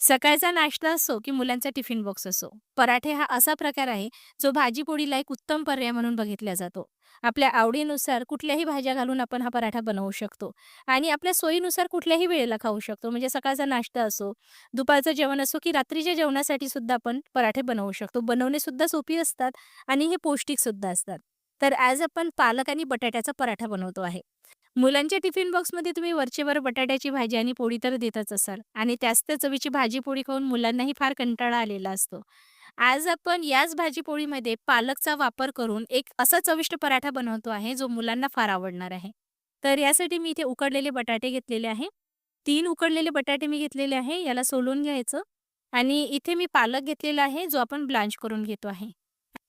सकाळचा नाश्ता असो की मुलांचा टिफिन बॉक्स असो, पराठे हा असा प्रकार आहे, जो भाजीपोळीला एक उत्तम पर्याय म्हणून बघितला जातो. आपल्या आवडीनुसार कुठल्याही भाज्या घालून आपण हा पराठा बनवू शकतो आणि आपल्या सोयीनुसार कुठल्याही वेळेला खाऊ शकतो. म्हणजे सकाळचा नाश्ता असो, दुपारचं जेवण असो की रात्रीच्या जेवणासाठी सुद्धा आपण पराठे बनवू शकतो. बनवणे सुद्धा सोपी असतात आणि हे पौष्टिक सुद्धा असतात. तर आज आपण पालक आणि बटाट्याचा पराठा बनवतो आहे. मुलांच्या टिफिन बॉक्समध्ये तुम्ही वरचेवर बटाट्याची भाजी आणि पोळी तर देतच असाल आणि त्याच त्या चवीची भाजी-पोळी खाऊन मुलांनाही फार कंटाळा आलेला असतो. आज आपण याच भाजी-पोळीमध्ये पालकचा वापर करून एक असा चविष्ट पराठा बनवतो आहे, जो मुलांना फार आवडणार आहे. तर यासाठी मी इथे उकडलेले बटाटे घेतलेले आहे. तीन उकडलेले बटाटे मी घेतलेले आहे. याला सोलून घ्यायचं आणि इथे मी पालक घेतलेला आहे, जो आपण ब्लांच करून घेतो आहे.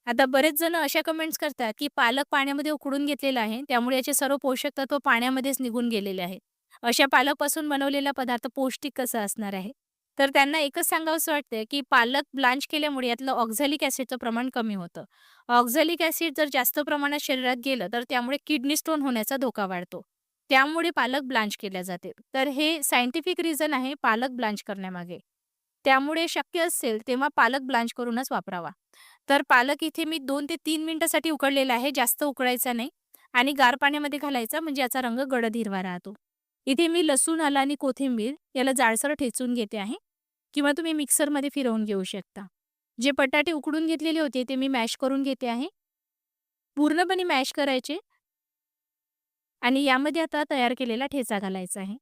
आता बरेच जण अशा कमेंट्स करतात, की पालक पाण्यामध्ये उकडून घेतलेला आहे, त्यामुळे याचे सर्व पोषक तत्व पाण्यामध्येच निघून गेलेले आहेत. अशा पालकपासून बनवलेला पदार्थ पौष्टिक कसा असणार आहे? तर त्यांना एकच सांगावसं वाटतंय, की पालक ब्लांच केल्यामुळे यातलं ऑक्झॅलिक ॲसिडचं प्रमाण कमी होतं. ऑक्झॅलिक ॲसिड जर जास्त प्रमाणात शरीरात गेलं, तर त्यामुळे किडनी स्टोन होण्याचा धोका वाढतो. त्यामुळे पालक ब्लांच केल्या जाते. तर हे सायंटिफिक रिझन आहे पालक ब्लांच करण्यामागे. त्यामुळे शक्य असेल तेव्हा पालक ब्लांच करूनच वापरावा. तर पालक इथे मी दोन ते तीन मिनिटासाठी उकडलेला आहे, जास्त उकळायचा नाही आणि गार पाण्यामध्ये घालायचा म्हणजे याचा रंग गडद हिरवा राहतो. इथे मी लसूण, आला आणि कोथिंबीर याला जाडसर ठेचून घेते आहे किंवा तुम्ही मिक्सरमध्ये फिरवून घेऊ शकता. जे बटाटे उकडून घेतलेले होते ते मी मॅश करून घेते आहे. पूर्णपणे मॅश करायचे. आणि यामध्ये आता तयार केलेला ठेचा घालायचा आहे.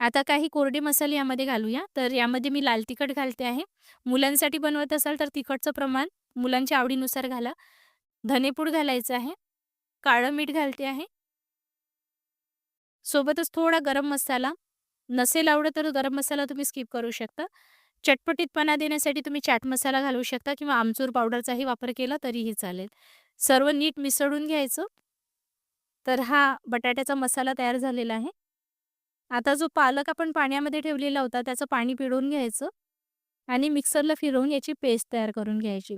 आता काही कोरडे मसाले यामध्ये घालूया. तर यामध्ये मी लाल तिखट घालते आहे. मुलांसाठी बनवत असाल तर तिखटचं प्रमाण मुलांच्या आवडीनुसार घाला. धनेपूड घालायचं आहे. काळं मीठ घालते आहे. सोबतच थोडा गरम मसाला. नसेल आवडत तर गरम मसाला तुम्ही स्किप करू शकता. चटपटीतपणा देण्यासाठी तुम्ही चाट मसाला घालू शकता किंवा आमचूर पावडरचाही वापर केला तरीही चालेल. सर्व नीट मिसळून घ्यायचं. तर हा बटाट्याचा मसाला तयार झालेला आहे. आता जो पालक आपण पाण्यामध्ये ठेवलेला होता त्याचं पाणी पिळून घ्यायचं आणि मिक्सरला फिरवून याची पेस्ट तयार करून घ्यायची.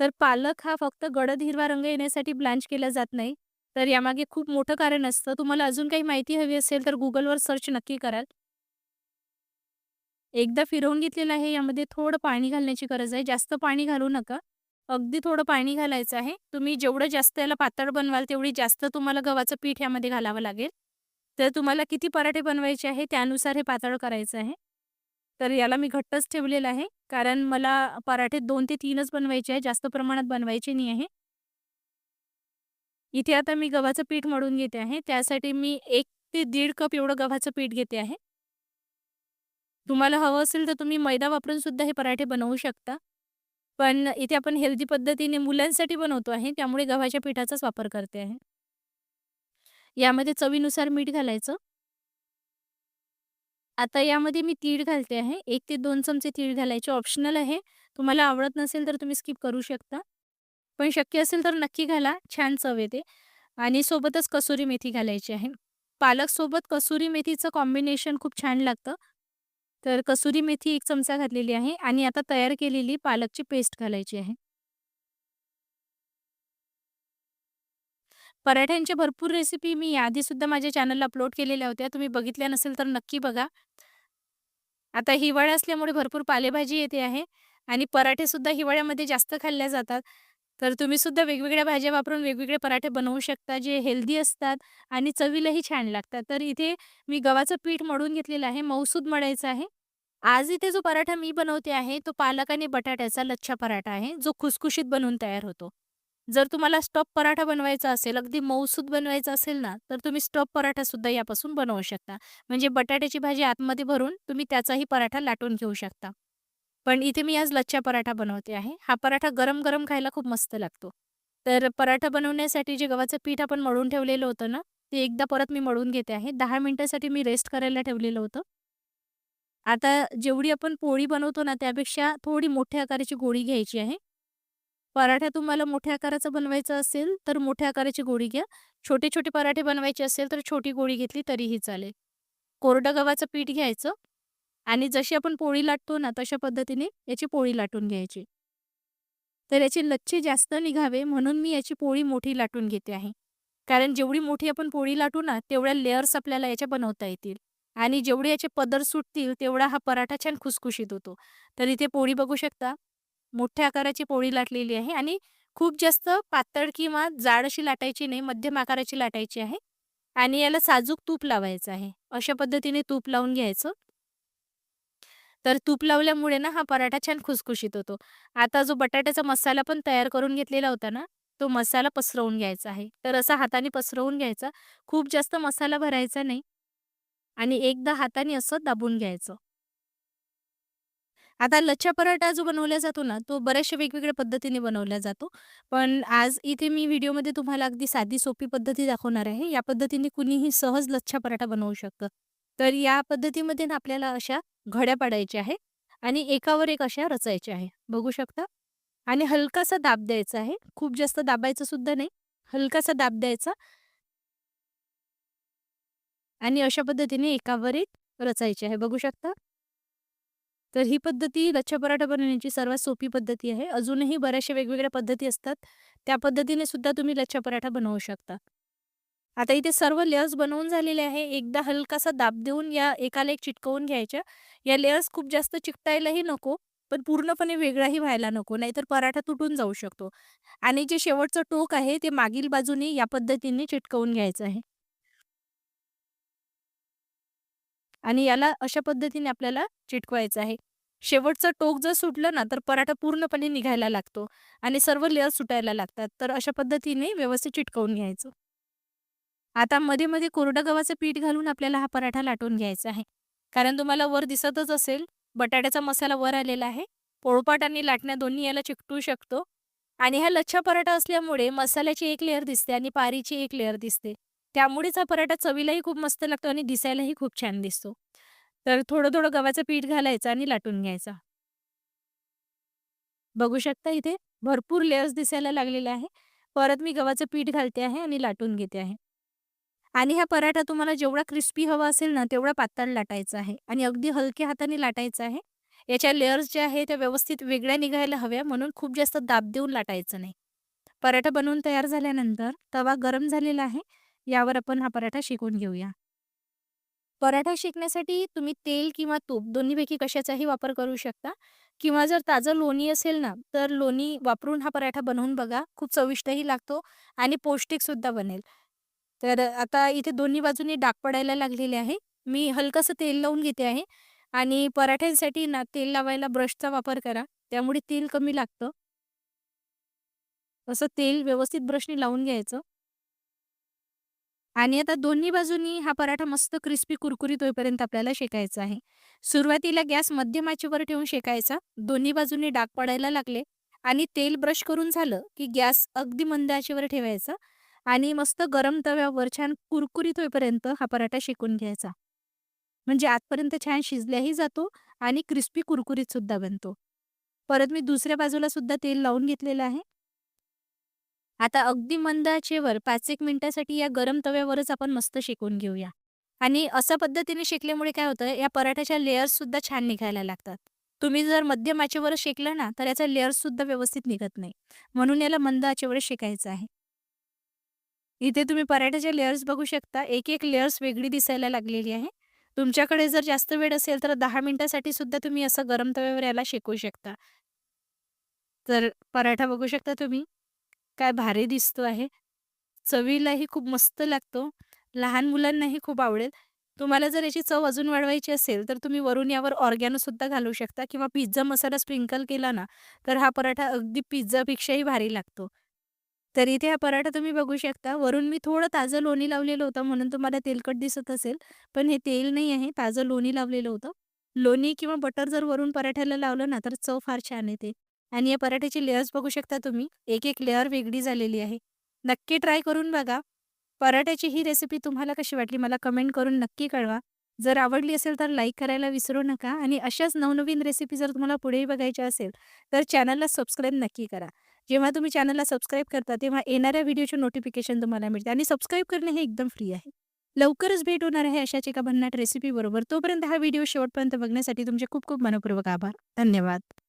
तर पालक हा फक्त गडद हिरवा रंग येण्यासाठी ब्लांच केला जात नाही. तर यामागे खूप मोठं कारण असतं. तुम्हाला अजून काही माहिती हवी असेल तर गुगलवर सर्च नक्की कराल. एकदा फिरवून घेतलेलं आहे. यामध्ये थोडं पाणी घालण्याची गरज आहे. जास्त पाणी घालू नका. अगदी थोडं पाणी घालायचं आहे. तुम्ही जेवढं जास्त याला पातळ बनवाल तेवढी जास्त तुम्हाला गव्हाचं पीठ यामध्ये घालावं लागेल. तर तुम्हाला किती पराठे बनवायचे आहे त्यानुसार हे पातळ करायचं आहे. तर याला मी घट्टच ठेवलेलं आहे. कारण मला पराठे दोन ते तीनच बनवायचे आहे. जास्त प्रमाणात बनवायचे नाही आहे. इथे आता मी गव्हाचं पीठ मळून घेते आहे. त्यासाठी मी एक ते दीड कप एवढं गव्हाचं पीठ घेते आहे. तुम्हाला हवं असेल तर तुम्ही मैदा वापरून सुद्धा हे पराठे बनवू शकता. पण इथे आपण हेल्दी पद्धतीने मुलांसाठी बनवतो आहे, त्यामुळे गव्हाच्या पिठाचाच वापर करते आहे. यामध्ये चवीनुसार मीठ घालायचं. आता यामध्ये मी तीळ घालते आहे. एक ते दोन चमचे तीळ घालायचे ऑप्शनल आहे. तुम्हाला आवडत नसेल तर तुम्ही स्किप करू शकता. पण शक्य असेल तर नक्की घाला. छान चव येते आणि सोबतच कसुरी मेथी घालायची आहे. पालकसोबत कसुरी मेथीचं कॉम्बिनेशन खूप छान लागतं. तर कसुरी मेथी एक चमचा घातलेली आहे आणि आता तयार केलेली पालकची पेस्ट घालायची आहे. पराठ्यांच्या भरपूर रेसिपी मी आधीसुद्धा माझ्या चॅनलला अपलोड केलेल्या होत्या. तुम्ही बघितल्या नसेल तर नक्की बघा. आता हिवाळा असल्यामुळे भरपूर पालेभाजी येते आहे आणि पराठेसुद्धा हिवाळ्यामध्ये जास्त खाल्ल्या जातात. तर तुम्ही सुद्धा वेगवेगळ्या भाज्या वापरून वेगवेगळे पराठे बनवू शकता, जे हेल्दी असतात आणि चवीलाही छान लागतात. तर इथे मी गव्हाचं पीठ मळून घेतलेलं आहे. मऊसूद मळायचं आहे. आज इथे जो पराठा मी बनवते आहे, तो पालक आणि बटाट्याचा लच्छा पराठा आहे, जो खुसखुशीत बनवून तयार होतो. जर तुम्हाला स्टफ पराठा बनवायचा असेल, अगदी मऊसूद बनवायचा असेल ना, तर तुम्ही स्टफ पराठा सुद्धा यापासून बनवू शकता. म्हणजे बटाट्याची भाजी आतमध्ये भरून तुम्ही त्याचाही पराठा लाटून घेऊ शकता. पण इथे मी आज लच्छा पराठा बनवते आहे. हा पराठा गरम-गरम खायला खूप मस्त लागतो. तर पराठा बनवण्यासाठी जे गव्हाचं पीठ आपण मळून ठेवलेलं होतं ना, ते एकदा परत मी मळून घेते आहे. दहा मिनिटासाठी मी रेस्ट करायला ठेवलेलं होतं. आता जेवढी आपण पोळी बनवतो ना, त्यापेक्षा थोडी मोठ्या आकाराची गोळी घ्यायची आहे. पराठा तुम्हाला मोठ्या आकाराचा बनवायचा असेल, तर मोठ्या आकाराची गोळी घ्या. छोटे-छोटे पराठे बनवायचे असेल, तर छोटी गोळी घेतली तरीही चालेल. कोरडं गव्हाचं पीठ घ्यायचं आणि जशी आपण पोळी लाटतो ना, तशा पद्धतीने याची पोळी लाटून घ्यायची. तर याचे लच्छे जास्त निघावे म्हणून मी याची पोळी मोठी लाटून घेते आहे. कारण जेवढी मोठी आपण पोळी लाटू ना, तेवढ्या लेअर्स आपल्याला याच्या बनवता येतील. आणि जेवढे याचे पदर सुटतील तेवढा हा पराठा छान खुसखुशीत होतो. तर इथे पोळी बघू शकता. मोठ्या आकाराची पोळी लाटलेली आहे आणि खूप जास्त पातळ किंवा जाड अशी लाटायची नाही, मध्यम आकाराची लाटायची आहे आणि याला साजूक तूप लावायचं आहे. अशा पद्धतीने तूप लावून घ्यायचं. तर तूप लावल्यामुळे ना हा पराठा छान खुसखुशीत होतो. आता जो बटाट्याचा मसाला पण तयार करून घेतलेला होता ना, तो मसाला पसरवून घ्यायचा आहे. तर असा हाताने पसरवून घ्यायचा. खूप जास्त मसाला भरायचा नाही आणि एकदा हाताने असं दाबून घ्यायचं. आता लच्छा पराठा जो बनवला जातो ना, तो बऱ्याचशा वेगवेगळ्या पद्धतीने बनवला जातो. पण आज इथे मी व्हिडिओमध्ये तुम्हाला अगदी साधी सोपी पद्धती दाखवणार आहे. या पद्धतीने कुणीही सहज लच्छा पराठा बनवू शकतं. तर या पद्धतीमध्ये ना आपल्याला अशा घड्या पाडायच्या आहे आणि एकावर एक अशा रचायच्या आहे. बघू शकता आणि हलकासा दाब द्यायचा आहे. खूप जास्त दाबायचं सुद्धा नाही. हलकासा दाब द्यायचा आणि अशा पद्धतीने एकावर एक रचायचे आहे. बघू शकता. तर ही पद्धती लच्छा पराठा बनवण्याची सर्वात सोपी पद्धती आहे. अजूनही बऱ्याचशा वेगवेगळ्या पद्धती असतात. त्या पद्धतीने सुद्धा तुम्ही लच्छा पराठा बनवू शकता. आता इथे सर्व लेअर्स बनवून झालेले आहे. एकदा हलकासा दाब देऊन या एकाला एक चिटकवून घ्यायच्या. या लेअर्स खूप जास्त चिकटायलाही नको, पण पूर्णपणे वेगळाही व्हायला नको, नाहीतर पराठा तुटून जाऊ शकतो. आणि जे शेवटचं टोक आहे ते मागील बाजूने या पद्धतीने चिटकवून घ्यायचं आहे. आणि याला अशा पद्धतीने आपल्याला चिटकवायचं आहे. शेवटचं टोक जर सुटलं ना, तर पराठा पूर्णपणे निघायला लागतो आणि सर्व लेअर सुटायला लागतात. तर अशा पद्धतीने व्यवस्थित चिटकवून घ्यायचं. आता मध्ये-मध्ये कोरडं गव्हाचं पीठ घालून आपल्याला हा पराठा लाटून घ्यायचा आहे. कारण तुम्हाला वर दिसतच असेल, बटाट्याचा मसाला वर आलेला आहे. पोळपाट आणि लाटण्या दोन्ही याला चिकटू शकतो आणि हा लच्छा पराठा असल्यामुळे मसाल्याची एक लेअर दिसते आणि पारीची एक लेअर दिसते. त्यामुळेच हा पराठा चवीलाही खूप मस्त लागतो आणि दिसायलाही खूप छान दिसतो. तर थोडं-थोडं गव्हाचं पीठ घालायचं आणि लाटून घ्यायचा. बघू शकता इथे भरपूर लेअर्स दिसायला लागलेले आहे. परत मी गव्हाचं पीठ घालते आहे आणि लाटून घेते आहे. आणि हा पराठा तुम्हाला जेवढा क्रिस्पी हवा असेल ना, तेवढा पातळ लाटायचा आहे आणि अगदी हलक्या हाताने लाटायचा आहे. याच्या लेअर्स ज्या आहे त्या व्यवस्थित वेगळ्या निघायला हव्या म्हणून खूप जास्त दाब देऊन लाटायचं नाही. पराठा बनवून तयार झाल्यानंतर तवा गरम झालेला आहे. यावर आपण हा पराठा शिकून घेऊया. पराठा शिकण्यासाठी तुम्ही तेल किंवा तूप दोन्हीपैकी कशाचाही वापर करू शकता किंवा जर ताजं लोणी असेल ना, तर लोणी वापरून हा पराठा बनवून बघा. खूप चविष्टही लागतो आणि पौष्टिकसुद्धा बनेल. तर आता इथे दोन्ही बाजूनी डाग पडायला लागलेले आहे. मी हलकंसं तेल लावून घेते आहे आणि पराठ्यांसाठी ना तेल लावायला ब्रशचा वापर करा. त्यामुळे तेल कमी लागतं. असं तेल व्यवस्थित ब्रशने लावून घ्यायचं. आणि आता दोन्ही बाजूनी हा पराठा मस्त क्रिस्पी कुरकुरीत होईपर्यंत आपल्याला शेकायचा आहे. सुरुवातीला गॅस मध्यम आचेवर ठेवून शेकायचा. दोन्ही बाजूनी डाग पडायला लागले आणि तेल ब्रश करून झालं, की गॅस अगदी मंद आचेवर ठेवायचा आणि मस्त गरम तव्यावर छान कुरकुरीत होईपर्यंत हा पराठा शेकून घ्यायचा. म्हणजे आतपर्यंत छान शिजल्याही जातो आणि क्रिस्पी कुरकुरीत सुद्धा बनतो. परत मी दुसऱ्या बाजूला सुद्धा तेल लावून घेतलेलं आहे. आता अगदी मंद आचेवर 5-1 मिनिटासाठी या गरम तव्यावरच आपण मस्त शेकून घेऊया. आणि अशा पद्धतीने शेकल्यामुळे काय होतं, या पराठ्याच्या लेअर्ससुद्धा छान निघायला लागतात. तुम्ही जर मध्यम आचेवर शेकलं ना, तर याचा लेअर्स सुद्धा व्यवस्थित निघत नाही. म्हणून याला मंद आचेवर शेकायचं आहे. इथे तुम्ही पराठ्याचे लेअर्स बघू शकता. एक-एक लेअर्स वेगळी दिसायला लागलेली आहे. तुमच्याकडे जर जास्त वेळ असेल तर दहा मिनिटासाठी सुद्धा तुम्ही असं गरम तव्यावर याला शेकू शकता. तर पराठा बघू शकता तुम्ही. काय भारी दिसतो आहे. चवीलाही खूप मस्त लागतो. लहान मुलांनाही खूप आवडेल. तुम्हाला जर याची चव अजून वाढवायची असेल, तर तुम्ही वरून यावर ऑर्गॅनो सुद्धा घालू शकता किंवा पिझ्झा मसाला स्प्रिंकल केला ना, तर हा पराठा अगदी पिझ्झापेक्षाही भारी लागतो. तर इथे हा पराठा तुम्ही बघू शकता. वरून मी थोडं ताजं लोणी लावलेलं होतं म्हणून तुम्हाला तेलकट दिसत असेल. पण हे तेल नाही आहे, ताजं लोणी लावलेलं होतं. लोणी किंवा बटर जर वरून पराठ्याला लावलं ना, तर चव फार छान येते. आणि या पराठ्याची लेअर्स बघू शकता तुम्ही. एक-एक लेअर वेगळी झालेली आहे. नक्की ट्राय करून बघा. पराठ्याची ही रेसिपी तुम्हाला कशी वाटली मला कमेंट करून नक्की कळवा. जर आवडली असेल तर लाईक करायला विसरू नका आणि अशाच नवनवीन रेसिपी जर तुम्हाला पुढेही बघायच्या असेल, तर चॅनलला सबस्क्राईब नक्की करा. जेव्हा तुम्ही चॅनलला सबस्क्राईब करता, तेव्हा येणाऱ्या व्हिडिओचे नोटिफिकेशन तुम्हाला मिळते आणि सबस्क्राईब करणे हे एकदम फ्री आहे. लवकरच भेट होणार आहे अशाच एका भन्नाट रेसिपीबरोबर. तोपर्यंत हा व्हिडिओ शेवटपर्यंत बघण्यासाठी तुमचे खूप खूप मनपूर्वक आभार. धन्यवाद.